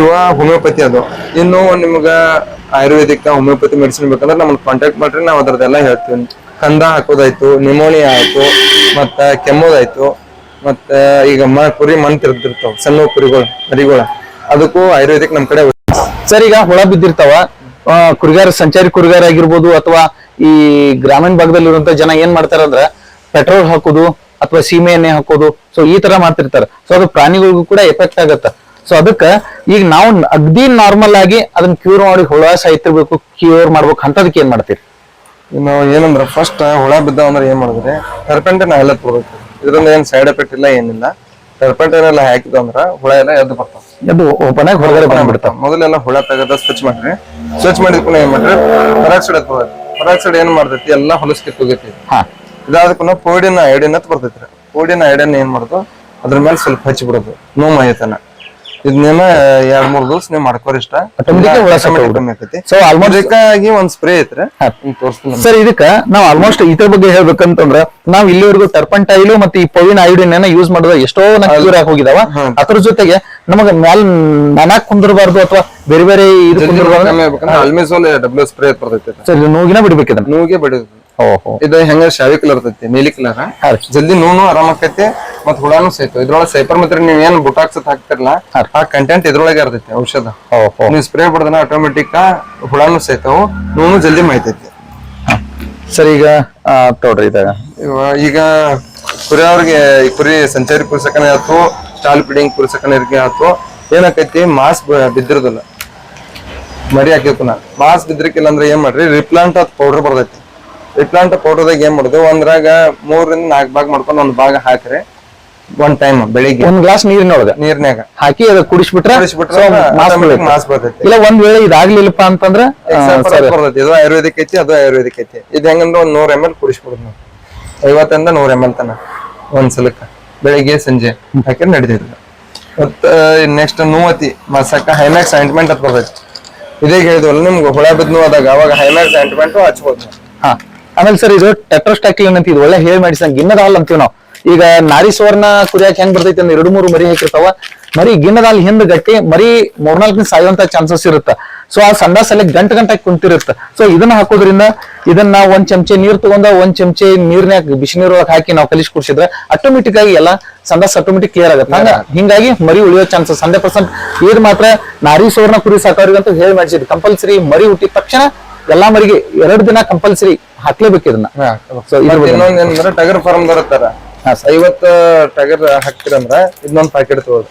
ಇವ ಹೋಮಿಯೋಪತಿ ಅದು. ಇನ್ನು ನಿಮ್ಗ ಆಯುರ್ವೇದಿಕ್ ಹೋಮಿಯೋಪತಿ ಮೆಡಿಸಿನ್ ಬೇಕಂದ್ರೆ ನಮ್ಮನ್ನ ಕಾಂಟ್ಯಾಕ್ಟ್ ಮಾಡ್ರಿ, ನಾವು ಅದ್ರದ್ದೆಲ್ಲ ಹೇಳ್ತೀವಿ. ಕಂದ ಹಾಕೋದಾಯ್ತು ನಿಮೋನಿಯಾ ಆಯ್ತು, ಮತ್ತ ಕೆಮ್ಮೋದಾಯ್ತು, ಮತ್ತ ಈಗ ಮ, ಕುರಿ ಮಣ್ ತಿರ್ದಿರ್ತಾವ ಸಣ್ಣ ಕುರಿಗಳು ಮರಿಗಳ ಅದಕ್ಕೂ ಆಯುರ್ವೇದಿಕ್ ನಮ್ ಕಡೆ ಸರ್, ಈಗ ಹುಳ ಬಿದ್ದಿರ್ತಾವ. ಕುರಿಗಾರ, ಸಂಚಾರಿ ಕುರಿಗಾರ ಆಗಿರ್ಬೋದು ಅಥವಾ ಈ ಗ್ರಾಮೀಣ ಭಾಗದಲ್ಲಿ ಇರುವಂತ ಜನ ಏನ್ ಮಾಡ್ತಾರಂದ್ರ ಪೆಟ್ರೋಲ್ ಹಾಕೋದು ಅಥವಾ ಸೀಮೆ ಎಣ್ಣೆ ಹಾಕೋದು ಸೊ ಈ ತರ ಮಾಡ್ತಿರ್ತಾರ. ಸೊ ಅದು ಪ್ರಾಣಿಗಳಿಗೂ ಕೂಡ ಎಫೆಕ್ಟ್ ಆಗತ್ತ. ಸೊ ಅದಕ್ಕ ಈಗ ನಾವು ಅಗ್ದಿ ನಾರ್ಮಲ್ ಆಗಿ ಅದನ್ನ ಕ್ಯೂರ್ ಮಾಡಿ ಹುಳ ಸಾಯ್ತಿರ್ಬೇಕು ಕ್ಯೂರ್ ಮಾಡ್ಬೇಕು, ಅಂತದಕ್ಕೆ ಏನ್ ಮಾಡ್ತೀರಿ? ಇನ್ನು ಏನಂದ್ರೆ ಫಸ್ಟ್ ಹುಳ ಬಿದ್ದಾವ ಅಂದ್ರೆ ಏನ್ ಮಾಡಿದ್ರೆ ಟರ್ಪೆಂಟೈನ್ ಎಲ್ಲ ತಗೋಬೇಕು ಇದರಿಂದ ಏನ್ ಸೈಡ್ ಎಫೆಕ್ಟ್ ಇಲ್ಲ ಏನಿಲ್ಲ. ಟರ್ಪೆಂಟೈನ್ ಎಲ್ಲ ಹಾಕಿದ್ವು ಅಂದ್ರ ಹುಳ ಎಲ್ಲ ಎದ್ದು ಬರ್ತಾವ. ಎದ್ದು ಓಪನ್ ಆಗಿ ಹೊರಗಡೆ ಬಂದ್ಬಿಡ್ತಾವ. ಮೊದಲೆಲ್ಲ ಹುಳ ತೆಗೆದ ಸ್ವಚ್ಛ ಮಾಡ್ರಿ ಸ್ವಚ್ಛ ಮಾಡಿದ ಕೂಡ ಏನ್ ಮಾಡ್ರಿ ಪರಾಕ್ಸೈಡ್ ಹತ್ತದ ಪರಾಕ್ಸೈಡ್ ಏನ್ ಮಾಡ್ತೈತಿ? ಎಲ್ಲ ಹೊಲಸ್ ಹೋಗೈತಿ ಇದಾದಕ್ಕೂ ಪೋಡಿನ ಐಡಿಯನ್ ಅಂತ ಬರ್ತೈತ್ರಿ. ಪೋಡಿನ ಐಡಿಯನ್ ಏನ್ ಮಾಡುದು? ಅದ್ರ ಮೇಲೆ ಸ್ವಲ್ಪ ಹಚ್ಚಿ ಬಿಡೋದು ನೋವು ಆಯ್ತನ ಇದನ್ನೇನ ಎರಡ್ ಮೂರ್ ದಿವಸ ನೀವು ಮಾಡ್ಕೋರಿ ಇಷ್ಟ. ಸೊ ಆಲ್ಮೋಸ್ಟ್ ಅದಕ್ಕಾಗಿ ಒಂದ್ ಸ್ಪ್ರೇ ಐತ್ರಿ. ತೋರಿಸ್ತೀನಿ ಸರ್ ಇದಕ್ಕ ನಾವ್ ಆಲ್ಮೋಸ್ಟ್ ಇದ್ರ ಬಗ್ಗೆ ಹೇಳ್ಬೇಕಂತಂದ್ರ ನಾವ್ ಇಲ್ಲಿವರೆಗೂ ಟರ್ಪಂಟೈಲು ಮತ್ತೆ ಈ ಪವಿನ ಐಡಿನ ಯೂಸ್ ಮಾಡಿದ ಎಷ್ಟೋ ಕ್ಯೂರ್ ಆಗಿ ಹೋಗಿದಾವ ಅದ್ರ ಜೊತೆಗೆ ನಮಗ ಮ್ಯಾಲ್ ನನಕ್ ಕುಂದಿರಬಾರ್ದು ಅಥವಾ ಬೇರೆ ಬೇರೆ ಇದು ಕುಂದಿರಬಾರ್ದು? ಸ್ಪ್ರೇ ಬರ್ತೈತಿ ಸರ್ ನೋಗಿನ ಬಿಡ್ಬೇಕು ಇದನ್ನ ನೋವಿಗೆ ಬಡಿಯೋದು ಓಹೋ. ಇದು ಹೆಂಗ ಶಾವಿ ಕಲರ್ ಇರ್ತೈತಿ ನೀಲಿ ಕಲರ್ ಜಲ್ದಿ ನೂನು ಆರಾಮ್ ಆಕೈತಿ ಮತ್ ಹುಳಾನು ಸೇತು. ಇದ್ರೊಳಗೆ ಸೈಪರ್ ಮತ್ತೆ ನೀವ್ ಏನ್ ಬುಟಾಕ್ಸ್ ಹಾಕ್ತಿರಲ್ಲ ಆ ಕಂಟೆಂಟ್ ಇದ್ರೊಳಗೆ ಇರ್ತೈತಿ ಔಷಧ. ನೀವು ಸ್ಪ್ರೇ ಹೊಡೆದನ ಆಟೋಮೆಟಿಕ್ ಹುಳಾನು ಸೈತಾವು ನೂನು ಜಲ್ದಿ ಮಾಯ್ತೈತಿ ಸರಿ ಈಗ ತಗೊಳ್ರಿ ಇದಾಗ ಈಗ ಕುರಿಯವ್ರಿಗೆ ಈ ಕುರಿ ಸಂಚಾರಿ ಕುರ್ಸಕನೇ ಆಯ್ತು ಸ್ಟಾಲ್ ಫೀಡಿಂಗ್ ಕುರಿ ಸಾಕಣೆಗೆ ಆಯ್ತು ಏನಾಕೈತಿ ಮಾಸ್ ಬಿದ್ದಿರೋದಿಲ್ಲ. ಮರಿ ಹಾಕಿರ್ತಾನ ಮಾಸ್ ಬಿದ್ದಿರಕಿಲ್ಲ ಅಂದ್ರೆ ಏನ್ ಮಾಡ್ರಿ ರಿಪ್ಲಾಂಟ್ ಅದ್ ಪೌಡರ್ ಬರ್ತೈತಿ ರಿಪ್ಲಾಂಟ್ ಪೌಡರ್ದಾಗ ಏನ್ ಮಾಡುದು ಒಂದ್ರಾಗ ಮೂರರಿಂದ ನಾಲ್ಕು ಭಾಗ ಮಾಡ್ಕೊಂಡು ಒಂದ್ ಭಾಗ ಹಾಕ್ರಿ. ಒಂದ್ ಟೈಮ್ ಬೆಳಿಗ್ಗೆ. ಒಂದ್ ಗ್ಲಾಸ್ ನೀರಿನೊಳಗ ನೀರ್ನ್ಯಾಗ. ಹಾಕಿ ಅದ ಕುಡಿಸ್ಬಿಟ್ರೆ ಮಾಸ್ ಬರ್ತೈತಿ. ಇಲ್ಲ ಒಂದ್ ವೇಳೆ ಇದಾಗ್ಲಿಲ್ಲಪ್ಪ ಅಂತಂದ್ರ ಬರ್ತೈತಿ. ಇದು ಆಯುರ್ವೇದಿಕ್ ಐತಿ ಅದು ಆಯುರ್ವೇದಿಕ್ ಐತಿ. ಇದು ಹೆಂಗಂದ್ರೆ ಒಂದ್ ನೂರ್ ಎಂ ಎಲ್ ಕುಡಿಸ್ಬಿಡುದು ನಾವು. ಐವತ್ತರಿಂದ ನೂರ ಎಂ ಎಲ್ ತನ ಒಂದ್ ಸಲಕ್ಕ. ಬೆಳಿಗ್ಗೆ ಸಂಜೆ. ಹಾಕಿ ನಡೀತಿದ್ರು ಮತ್ತ ನೆಕ್ಸ್ಟ್ ನೋವತಿ ಮಸಕ್ಕ ಹೈಮ್ಯಾಕ್ಸ್ ಆಯಿಂಟ್ಮೆಂಟ್ ಅಂತ ಬರ್ತೈತಿ. ಇದೇ ಹೇಳಿದ್ವಲ್ಲ ನಿಮ್ಗೆ ಹುಳ ಬಿದ್ದು ನೋವಾದಾಗ ಅವಾಗ ಹೈಮ್ಯಾಕ್ಸ್ ಆಯಿಂಟ್ಮೆಂಟ್ ಹಚ್ಬೋದು. ನೀವು. ಹಾ. ಆಮೇಲೆ ಸರ್ ಇದು ಟೆಟ್ರೋಸ್ಟಾಕ್ಲಿನ್ ಅಂತ ಇದು ಒಳ್ಳೆ ಹೇಳಿ ಮೆಡಿಸನ್ ಗಿನ್ನದ ಹಾಲ್ ಅಂತೀವಿ ನಾವು. ಈಗ ನಾರಿ ಸುವರ್ಣ ಕುರಿಯಾಕ ಹೆಂಗ್ ಬರ್ತೈತಿ ಅಂದ್ರೆ ಎರಡು ಮೂರು ಮರಿ ಹಾಕಿರ್ತಾವ. ಮರಿ ಗಿಣ್ಣದಲ್ಲಿ ಹಿಂದ್ ಗಟ್ಟಿ ಮರಿ ಮೂರ್ನಾಲ್ಕು ದಿನ ಸಾಯುವಂತ ಚಾನ್ಸಸ್ ಇರುತ್ತ. ಸೊ ಆ ಸಂಡಾಸ್ ಅಲ್ಲಿ ಗಂಟ ಗಂಟೆ ಕುಂತಿರುತ್ತ. ಸೊ ಇದನ್ನ ಹಾಕೋದ್ರಿಂದ ಇದನ್ನ ಒಂದ್ ಚಮಚೆ ನೀರ್ ತಗೊಂಡ ಒಂದ್ ಚಮಚೆ ನೀರ್ನ್ಯಾಗ ಬಿಸಿ ನೀರೊಳಗೆ ಹಾಕಿ ನಾವು ಕಲಿಸಿ ಕುಡಿಸಿದ್ರೆ ಆಟೋಮೆಟಿಕ್ ಆಗಿ ಎಲ್ಲ ಸಂಡಾಸ್ ಆಟೋಮೆಟಿಕ್ ಕ್ಲಿಯರ್ ಆಗುತ್ತೆ. ಹಂಗ ಹಿಂಗಾಗಿ ಮರಿ ಉಳಿಯೋ ಚಾನ್ಸಸ್ ಹಂಡ್ರೆಡ್ ಪರ್ಸೆಂಟ್ ಇದು ಮಾತ್ರ ನಾರಿ ಸುವರ್ಣ ಕುರಿ ಸಾಕೋರಿಗಂತೂ ಹೇಳಿ ಮಾಡಿಸಿದ್ರು ಕಂಪಲ್ಸರಿ ಮರಿ ಹುಟ್ಟಿದ ತಕ್ಷಣ ಎಲ್ಲಾ ಮರಿಗೆ ಎರಡು ದಿನ ಕಂಪಲ್ಸರಿ ಹಾಕ್ಲೇಬೇಕು ಇದನ್ನ. ಟಗರ್ ಫಾರ್ಮ್ ದೊರತಾರ ಐವತ್ತ ಟಗರ್ ಹಾಕ್ತಿರಂದ್ರ ಇದೊಂದು ಪ್ಯಾಕೆಟ್ ತಗೋದು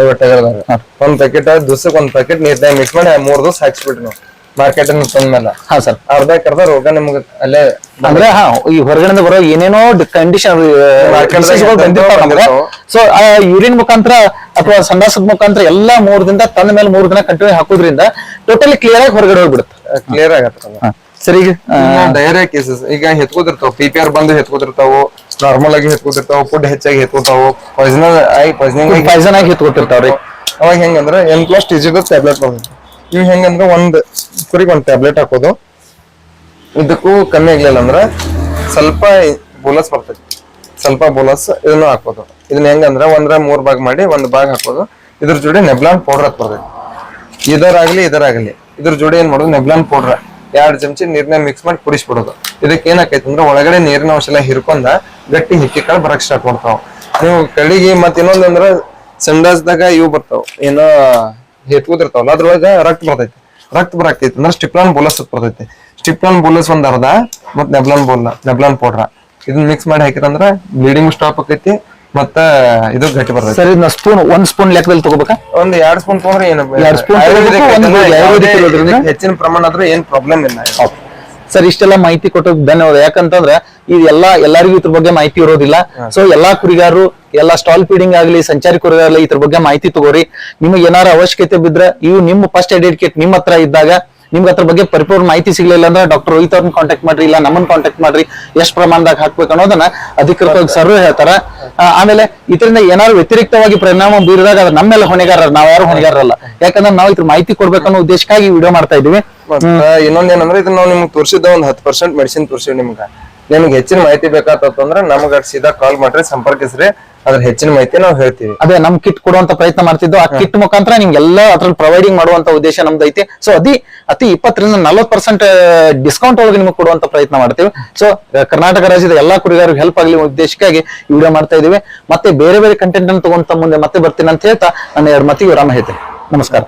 ಐವತ್ತು ಟಗರ್ದಾಗ ಒಂದ್ ಪ್ಯಾಕೆಟ್ ದಿವಸಕ್ಕೆ ಒಂದ್ ಪ್ಯಾಕೆಟ್ ನೀರ್ನಾಗ ಮಿಕ್ಸ್ ಮಾಡಿ ಮೂರ್ ದಿವಸ ಹಾಕ್ಸ್ಬಿಟ್ರಿ ನಾವು. ಮಾರ್ಕೆಟ್ ತಂದ್ಮೇಲೆ ಹಾ ಸರ್ ಅರ್ಧಕ್ ಅರ್ಧ ರೋಗ ನಿಮ್ಗೆ ಅಲ್ಲೇ ಅಂದ್ರೆ ಹಾ ಈ ಹೊರಗಡೆಯಿಂದ ಬರೋ ಏನೇನೋ ಕಂಡೀಷನ್. ಸೊ ಯೂರಿನ್ ಮುಖಾಂತರ ಅಥವಾ ಸಂಡಾಸದ ಮುಖಾಂತರ ಎಲ್ಲಾ ಮೂರ್ ದಿನ ತಂದ ಮೇಲೆ ಮೂರ್ ದಿನ ಕಂಟಿನ್ಯೂ ಹಾಕೋದ್ರಿಂದ ಟೋಟಲಿ ಕ್ಲಿಯರ್ ಆಗಿ ಹೊರಗಡೆ ಹೋಗ್ಬಿಡುತ್ತೆ. ಕ್ಲಿಯರ್ ಆಗತ್ತ ಸರಿ ಈಗ ಆ, ಕೇಸಸ್ ಈಗ ಹೆತ್ಕೋದಿರ್ತಾವ ಪಿ ಪಿ ಆರ್ ಬಂದು ಹೆತ್ಕೋತಿರ್ತಾವು. ನಾರ್ಮಲ್ ಆಗಿ ಹೆತ್ಕೋತಿರ್ತಾವ ಫುಡ್ ಹೆಚ್ಚಾಗಿ ಹೆತ್ಕೊತಾವ ಪಾಯ್ಸನಲ್ ಆಗಿ ಪಾಯ್ಸನಿಂಗ್ ಆಗಿ ಪಾಯ್ಸನ್ ಆಗಿ ಎತ್ಕೊತಿರ್ತಾವ್ರಿ ಅವಾಗ ಹೆಂಗಂದ್ರೆ ಎನ್ ಪ್ಲಸ್ ಟಿಜಿದ ಟ್ಯಾಬ್ಲೆಟ್ ಬರ್ತೈತಿ ಇವ್ ಹೆಂಗಂದ್ರೆ ಒಂದ್ ಕುರಿಗೆ ಒಂದ್ ಟ್ಯಾಬ್ಲೆಟ್ ಹಾಕೋದು. ಇದಕ್ಕೂ ಕಮ್ಮಿ ಆಗ್ಲಿಲ್ಲ ಅಂದ್ರೆ ಸ್ವಲ್ಪ ಬೋಲಸ್ ಬರ್ತೈತಿ. ಸ್ವಲ್ಪ ಬೋಲಸ್ ಇದನ್ನು ಹಾಕೋದು. ಇದನ್ನ ಹೆಂಗಂದ್ರೆ ಒಂದ್ರ ಮೂರ್ ಭಾಗ ಮಾಡಿ ಒಂದ್ ಭಾಗ ಹಾಕೋದು. ಇದ್ರ ಜೋಡಿ ನೆಬ್ಲಾನ್ ಪೌಡರ್ ಬರ್ತೈತಿ. ಇದರಾಗ್ಲಿ ಇದರಾಗ್ಲಿ. ಇದ್ರ ಜೋಡಿ ಏನ್ ಮಾಡೋದು? ನೆಬ್ಲಾನ್ ಪೌಡರ್ ಎರಡ್ ಚಮಚಿ ನೀರ್ನ ಮಿಕ್ಸ್ ಮಾಡಿ ಕುಡಿಸ್ಬಿಡೋದು. ಇದಕ್ಕೆ ಏನಾಕೈತಿ ಅಂದ್ರೆ ಒಳಗಡೆ ನೀರಿನ ಅಂಶ ಎಲ್ಲ ಹಿರ್ಕೊಂಡ ಗಟ್ಟಿ ಹಿಕ್ಕಿ ಕಾಳು ಬರಕ್ ಸ್ಟಾರ್ಟ್ ಮಾಡ್ತಾವ. ನೀವು ಕಳಿಗೆ ಮತ್ ಇನ್ನೊಂದಂದ್ರ ಸಂಡಾಸ್ದಾಗ ಇವು ಬರ್ತಾವ. ಏನೋ ಹೆತ್ಕೋತಿರ್ತಾವಲ್ಲ ಅದ್ರೊಳಗ ರಕ್ತ ಬರ್ತೈತಿ. ರಕ್ತ ಬರಾಕ್ತೈತಿ ಅಂದ್ರೆ ಸ್ಟಿಪ್ಲಾನ್ ಬೋಲಸ್ ಬರ್ತೈತಿ. ಸ್ಟಿಪ್ಲಾನ್ ಬೋಲಸ್ ಒಂದ್ ಅರ್ಧ ಮತ್ ನೆಬ್ಲಾನ್ ಬೋಲ್ ನೆಬ್ಲಾನ್ ಪೌಡ್ರ. ಇದನ್ನ ಮಿಕ್ಸ್ ಮಾಡಿ ಹಾಕಿರಂದ್ರ ಬ್ಲೀಡಿಂಗ್ ಸ್ಟಾಪ್ ಆಕೈತಿ ಮತ್ತ ಇದು ಗಟ್ಟಿ ಬರ್ತೈತಿ. ಸರ್ ಇದನ್ನ ಸ್ಪೂನ್ ಒಂದ್ ಸ್ಪೂನ್ ಲೆಕ್ಕದಲ್ಲಿ ತಗೋಬೇಕಾ? ಒಂದ್ ಎರಡ್ ಸ್ಪೂನ್ ತಗೊಂಡ್ರೆ ಏನು? ಇದಕ್ಕೆ ಹೆಚ್ಚಿನ ಪ್ರಮಾಣ ಆದ್ರೆ ಏನ್ ಪ್ರಾಬ್ಲಮ್ ಇಲ್ಲ ಸರ್ ಇಷ್ಟೆಲ್ಲ ಮಾಹಿತಿ ಕೊಟ್ಟೋದ್ ಧನ್ಯವಾದ. ಯಾಕಂತಂದ್ರೆ ಇದು ಎಲ್ಲಾ ಎಲ್ಲರಿಗೂ ಇದ್ರ ಬಗ್ಗೆ ಮಾಹಿತಿ ಇರೋದಿಲ್ಲ. ಸೊ ಎಲ್ಲಾ ಕುರಿಗಾರರು ಎಲ್ಲಾ ಸ್ಟಾಲ್ ಫೀಡಿಂಗ್ ಆಗಲಿ ಸಂಚಾರಿ ಕುರಿಗಾರಲಿ ಇದ್ರ ಬಗ್ಗೆ ಮಾಹಿತಿ ತಗೋರಿ. ನಿಮಗೆ ಏನಾರ ಅವಶ್ಯಕತೆ ಬಿದ್ರೆ ಇವು ನಿಮ್ಮ ಫಸ್ಟ್ ಕಿಟ್ ನಿಮ್ಮ ಹತ್ರ ಇದ್ದಾಗ ನಿಮ್ಗೆ ಅದ್ರ ಬಗ್ಗೆ ಪರಿಪೂರ್ಣ ಮಾಹಿತಿ ಸಿಗಲಿಲ್ಲ ಅಂದ್ರೆ ಡಾಕ್ಟರ್ ರೋಹಿತ್ ಅವ್ರನ್ನ ಕಾಂಟ್ಯಾಕ್ಟ್ ಮಾಡ್ರಿ ಇಲ್ಲ ನಮ್ಮನ್ನ ಕಾಂಟ್ಯಾಕ್ಟ್ ಮಾಡ್ರಿ ಎಷ್ಟು ಪ್ರಮಾಣದಾಗ ಹಾಕ್ಬೇಕು ಅನ್ನೋದನ್ನ ಅಧಿಕೃತವಾಗಿ ಸರ್ ಹೇಳ್ತಾರ. ಆಮೇಲೆ ಇದರಿಂದ ಏನಾದ್ರು ವ್ಯತಿರಿಕ್ತವಾಗಿ ಪರಿಣಾಮ ಬೀರಿದಾಗ ಅದ್ರ ನಮ್ಮೆಲ್ಲ ಹೊಣೆಗಾರ ನಾವ್ ಯಾರು ಹೊಣೆಗಾರರಲ್ಲ. ಯಾಕಂದ್ರೆ ನಾವು ಇದ್ರ ಮಾಹಿತಿ ಕೊಡ್ಬೇಕನ್ನೋ ಉದ್ದೇಶಕ್ಕಾಗಿ ವಿಡಿಯೋ ಮಾಡ್ತಾ ಇದೀವಿ. ಇನ್ನೊಂದೇನಂದ್ರೆ ಇದನ್ನ ನಾವು ನಿಮ್ಗೆ ತೋರಿಸಿದ ಒಂದ್ ಹತ್ತು ಪರ್ಸೆಂಟ್ ಮೆಡಿಸಿನ್ ತೋರಿಸಿವಿ ನಿಮ್ಗೆ. ನಿಮ್ಗೆ ಹೆಚ್ಚಿನ ಮಾಹಿತಿ ಬೇಕಾತಂದ್ರೆ ನಮ್ಗ ಸೀದಾ ಕಾಲ್ ಮಾಡ್ರಿ ಸಂಪರ್ಕಿಸ್ರಿ. ಅದ್ರ ಹೆಚ್ಚಿನ ಮಾಹಿತಿ ನಾವು ಹೇಳ್ತೀವಿ. ಅದೇ ನಮ್ ಕಿಟ್ ಕೊಡುವಂತ ಪ್ರಯತ್ನ ಮಾಡ್ತಿದ್ದು. ಆ ಕಿಟ್ ಮುಖಾಂತರ ನಿಮ್ಗೆಲ್ಲ ಅದ್ರಲ್ಲಿ ಪ್ರೊವೈಡಿಂಗ್ ಮಾಡುವಂತ ಉದ್ದೇಶ ನಮ್ದು ಐತಿ. ಸೊ ಅದಿ ಅತಿ ಇಪ್ಪತ್ತರಿಂದ ನಲ್ವತ್ ಪರ್ಸೆಂಟ್ ಡಿಸ್ಕೌಂಟ್ ಒಳಗೆ ನಿಮ್ಗೆ ಕೊಡುವಂತ ಪ್ರಯತ್ನ ಮಾಡ್ತೀವಿ. ಸೊ ಕರ್ನಾಟಕ ರಾಜ್ಯದ ಎಲ್ಲಾ ಕುರಿಗಾರರಿಗೆ ಹೆಲ್ಪ್ ಆಗಲಿ ಉದ್ದೇಶಕ್ಕಾಗಿ ಈ ವಿಡಿಯೋ ಮಾಡ್ತಾ ಇದೀವಿ. ಮತ್ತೆ ಬೇರೆ ಬೇರೆ ಕಂಟೆಂಟ್ ಅನ್ನು ತಗೊಂತ ಮುಂದೆ ಮತ್ತೆ ಬರ್ತೀನಿ ಅಂತ ಹೇಳ್ತಾ ನನ್ನ ಎರಡು ಮತಿಗೆ ವಿರಾಮ ಹೇಳ್ತೇನೆ. ನಮಸ್ಕಾರ.